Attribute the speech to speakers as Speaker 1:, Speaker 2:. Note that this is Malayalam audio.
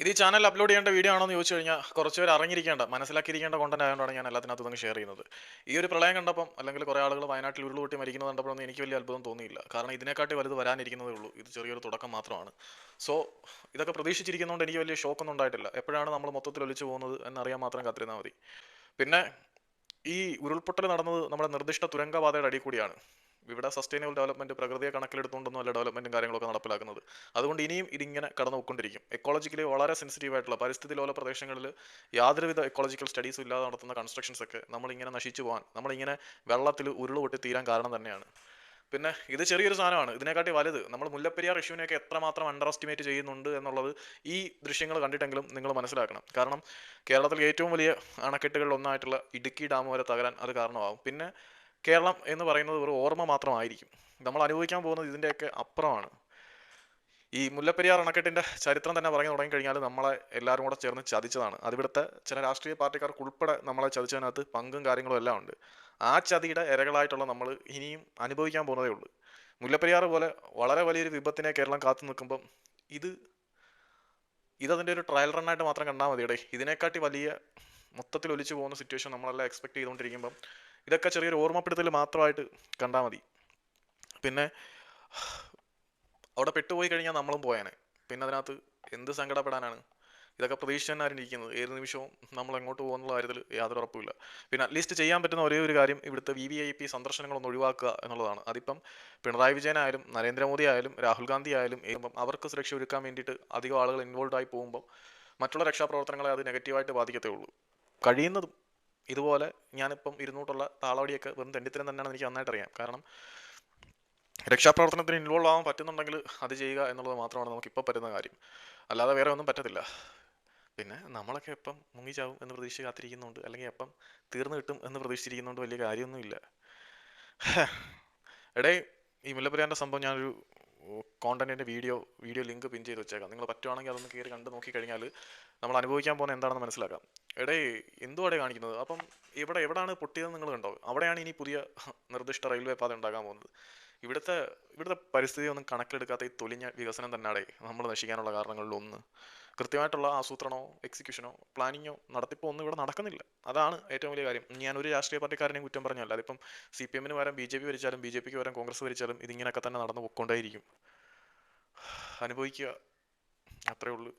Speaker 1: ഇത് ഈ ചാനൽ അപ്ലോഡ് ചെയ്യേണ്ട വീഡിയോ ആണോ എന്ന് ചോദിച്ചു കഴിഞ്ഞാൽ കുറച്ച് പേര് അറിഞ്ഞിരിക്കേണ്ട മനസ്സിലാക്കിയിരിക്കേണ്ട കോണ്ടന്റ് ആയതുകൊണ്ടാണ് ഞാൻ എല്ലാത്തിനകത്ത് നിന്ന് ഷെയർ ചെയ്യുന്നത്. ഈ ഒരു പ്രളയം കണ്ടപ്പം അല്ലെങ്കിൽ കുറേ ആളുകൾ വയനാട്ടിൽ ഉരുളുകൂട്ടി മരിക്കുന്നത് കണ്ടപ്പോഴൊന്നും എനിക്ക് വലിയ അത്ഭുതം തോന്നിയില്ല. കാരണം ഇതിനെക്കാട്ടി വലുത് വരാനിരിക്കുന്നതേ ഉള്ളൂ. ഇത് ചെറിയൊരു തുടക്കം മാത്രമാണ്. സോ ഇതൊക്കെ പ്രതീക്ഷിച്ചിരിക്കുന്നതുകൊണ്ട് എനിക്ക് വലിയ ഷോക്കൊന്നും ഉണ്ടായിട്ടില്ല. എപ്പോഴാണ് നമ്മൾ മൊത്തത്തിൽ ഒലിച്ചു പോകുന്നത് എന്നറിയാൻ മാത്രം കാത്തിരുന്നാൽ മതി. പിന്നെ ഈ ഉരുൾപൊട്ടൽ നടന്നത് നമ്മുടെ നിർദ്ദിഷ്ട തുരങ്കപാതയുടെ അടിയിൽ കൂടിയാണ്. ഇവിടെ സസ്റ്റൈനബിൾ ഡെവലപ്മെന്റ് പ്രകൃതിയെ കണക്കിലെടുത്തുകൊണ്ടൊന്നും അല്ല ഡെവലപ്മെന്റും കാര്യങ്ങളൊക്കെ നടപ്പിലാക്കുന്നത്. അതുകൊണ്ട് ഇനിയും ഇതിങ്ങനെ കടന്നു പോയിക്കൊണ്ടിരിക്കും എക്കോളജിക്കലി വളരെ സെൻസിറ്റീവ് ആയിട്ടുള്ള പരിസ്ഥിതി ലോല പ്രദേശങ്ങളിൽ യാതൊരുവിധ എക്കോളജിക്കൽ സ്റ്റഡീസും ഇല്ലാതെ നടത്തുന്ന കൺസ്ട്രക്ഷൻസ് ഒക്കെ നമ്മളിങ്ങനെ നശിച്ചു പോകാൻ നമ്മളിങ്ങനെ വെള്ളത്തിൽ ഉരുൾ പൊട്ടി തീരാൻ കാരണം തന്നെയാണ്. പിന്നെ ഇത് ചെറിയൊരു സാധനമാണ്. ഇതിനെക്കാട്ടി വലുത്. നമ്മൾ മുല്ലപ്പെരിയാർ ഇഷ്യൂവിനെയൊക്കെ എത്രമാത്രം അണ്ടർ എസ്റ്റിമേറ്റ് ചെയ്യുന്നുണ്ട് എന്നുള്ളത് ഈ ദൃശ്യങ്ങൾ കണ്ടിട്ടെങ്കിലും നിങ്ങൾ മനസ്സിലാക്കണം. കാരണം കേരളത്തിൽ ഏറ്റവും വലിയ അണക്കെട്ടുകളിൽ ഒന്നായിട്ടുള്ള ഇടുക്കി ഡാം വരെ തകരാൻ അത് കാരണമാകും പിന്നെ കേരളം എന്ന് പറയുന്നത് ഒരു ഓർമ്മ മാത്രമായിരിക്കും. നമ്മൾ അനുഭവിക്കാൻ പോകുന്നത് ഇതിന്റെയൊക്കെ അപ്പുറമാണ്. ഈ മുല്ലപ്പെരിയാർ അണക്കെട്ടിന്റെ ചരിത്രം തന്നെ പറഞ്ഞു തുടങ്ങിക്കഴിഞ്ഞാൽ നമ്മളെ എല്ലാവരും കൂടെ ചേർന്ന് ചതിച്ചതാണ്. അതിവിടുത്തെ ചില രാഷ്ട്രീയ പാർട്ടിക്കാർക്ക് ഉൾപ്പെടെ നമ്മളെ ചതിച്ചതിനകത്ത് പങ്കും കാര്യങ്ങളും എല്ലാം ഉണ്ട്. ആ ചതിയുടെ ഇരകളായിട്ടുള്ള നമ്മൾ ഇനിയും അനുഭവിക്കാൻ പോകുന്നതേ ഉള്ളൂ. മുല്ലപ്പെരിയാർ പോലെ വളരെ വലിയൊരു വിപത്തിനെ കേരളം കാത്തു നിൽക്കുമ്പം ഇത് ഇതതിന്റെ ഒരു ട്രയൽ റണ്ണായിട്ട് മാത്രം കണ്ടാൽ മതിയുടെ. ഇതിനെക്കാട്ടി വലിയ മൊത്തത്തിൽ ഒലിച്ചു പോകുന്ന സിറ്റുവേഷൻ നമ്മളെല്ലാം എക്സ്പെക്ട് ചെയ്തുകൊണ്ടിരിക്കുമ്പം ഇതൊക്കെ ചെറിയൊരു ഓർമ്മപ്പെടുത്തൽ മാത്രമായിട്ട് കണ്ടാൽ മതി. പിന്നെ അവിടെ പെട്ടുപോയി കഴിഞ്ഞാൽ നമ്മളും പോയാണ് പിന്നെ അതിനകത്ത് എന്ത് സങ്കടപ്പെടാനാണ്? ഇതൊക്കെ പ്രതീക്ഷിച്ച് തന്നെ ഇരിക്കുന്നത്. ഏത് നിമിഷവും നമ്മൾ എങ്ങോട്ട് പോകുന്നുള്ള കാര്യത്തിൽ യാതൊരു ഉറപ്പില്ല പിന്നെ അറ്റ്ലീസ്റ്റ് ചെയ്യാൻ പറ്റുന്ന ഒരേ ഒരു കാര്യം ഇവിടുത്തെ വി വി ഐ പി സന്ദർശനങ്ങളൊന്ന് ഒഴിവാക്കുക എന്നുള്ളതാണ്. അതിപ്പം പിണറായി വിജയൻ ആയാലും നരേന്ദ്രമോദി ആയാലും രാഹുൽ ഗാന്ധി ആയാലും അവർക്ക് സുരക്ഷ ഒരുക്കാൻ വേണ്ടിയിട്ട് അധികം ആളുകൾ ഇൻവോൾവ് ആയി പോകുമ്പോൾ മറ്റുള്ള രക്ഷാപ്രവർത്തനങ്ങളെ അത് നെഗറ്റീവായിട്ട് ബാധിക്കത്തേ ഉള്ളൂ. കഴിയുന്നതും ഇതുപോലെ ഞാനിപ്പം ഇരുന്നൂട്ടുള്ള താളവടിയൊക്കെ വെറും തെണ്ടിത്തരം തന്നെയാണ് എനിക്ക് നന്നായിട്ട് അറിയാം കാരണം രക്ഷാപ്രവർത്തനത്തിന് ഇൻവോൾവ് ആവാൻ പറ്റുന്നുണ്ടെങ്കിൽ അത് ചെയ്യുക എന്നുള്ളത് മാത്രമാണ് നമുക്ക് ഇപ്പോൾ പറ്റുന്ന കാര്യം. അല്ലാതെ വേറെ ഒന്നും പറ്റത്തില്ല. പിന്നെ നമ്മളൊക്കെ എപ്പം മുങ്ങിച്ചാവും എന്ന് പ്രതീക്ഷിച്ച് കാത്തിരിക്കുന്നുണ്ട്. അല്ലെങ്കിൽ എപ്പം തീർന്നു കിട്ടും എന്ന് പ്രതീക്ഷിച്ചിരിക്കുന്നുണ്ട്. വലിയ കാര്യമൊന്നുമില്ല. എടേ ഈ മുല്ലപ്പെരിയാറിന്റെ സംഭവം ഞാനൊരു കോണ്ടന്റിന്റെ വീഡിയോ വീഡിയോ ലിങ്ക് പിൻ ചെയ്ത് വെച്ചേക്കാം. നിങ്ങൾ പറ്റുവാണെങ്കിൽ അതൊന്ന് കയറി കണ്ട് നോക്കിക്കഴിഞ്ഞാൽ നമ്മൾ അനുഭവിക്കാൻ പോകുന്ന എന്താണെന്ന് മനസ്സിലാക്കാം. എടേ എന്തുവാടെ കാണിക്കുന്നത്? അപ്പം ഇവിടെ എവിടെയാണ് പൊട്ടിയതെന്ന് നിങ്ങൾ കണ്ടോ? അവിടെയാണ് ഇനി പുതിയ നിർദ്ദിഷ്ട റെയിൽവേ പാത ഉണ്ടാകാൻ പോകുന്നത്. ഇവിടുത്തെ ഇവിടുത്തെ പരിസ്ഥിതി ഒന്നും കണക്കിലെടുക്കാത്ത ഈ തൊലിഞ്ഞ വികസനം തന്നെയാടേ നമ്മൾ നശിക്കാനുള്ള കാരണങ്ങളിൽ ഒന്ന് കൃത്യമായിട്ടുള്ള ആസൂത്രണോ എക്സിക്യൂഷനോ പ്ലാനിങ്ങോ നടത്തിപ്പോ ഒന്നും ഇവിടെ നടക്കുന്നില്ല. അതാണ് ഏറ്റവും വലിയ കാര്യം. ഞാൻ ഒരു രാഷ്ട്രീയ പാർട്ടിക്കാരനെയും കുറ്റം പറഞ്ഞല്ല അതിപ്പം സി പി എമ്മിന് വരാൻ ബി ജെ പി ഭരിച്ചാലും ബി ജെ പിക്ക് വരാൻ കോൺഗ്രസ് വരിച്ചാലും ഇതിങ്ങനെയൊക്കെ തന്നെ നടന്നു പോയിക്കൊണ്ടേയിരിക്കും അനുഭവിക്കുക. അത്രേ ഉള്ളൂ.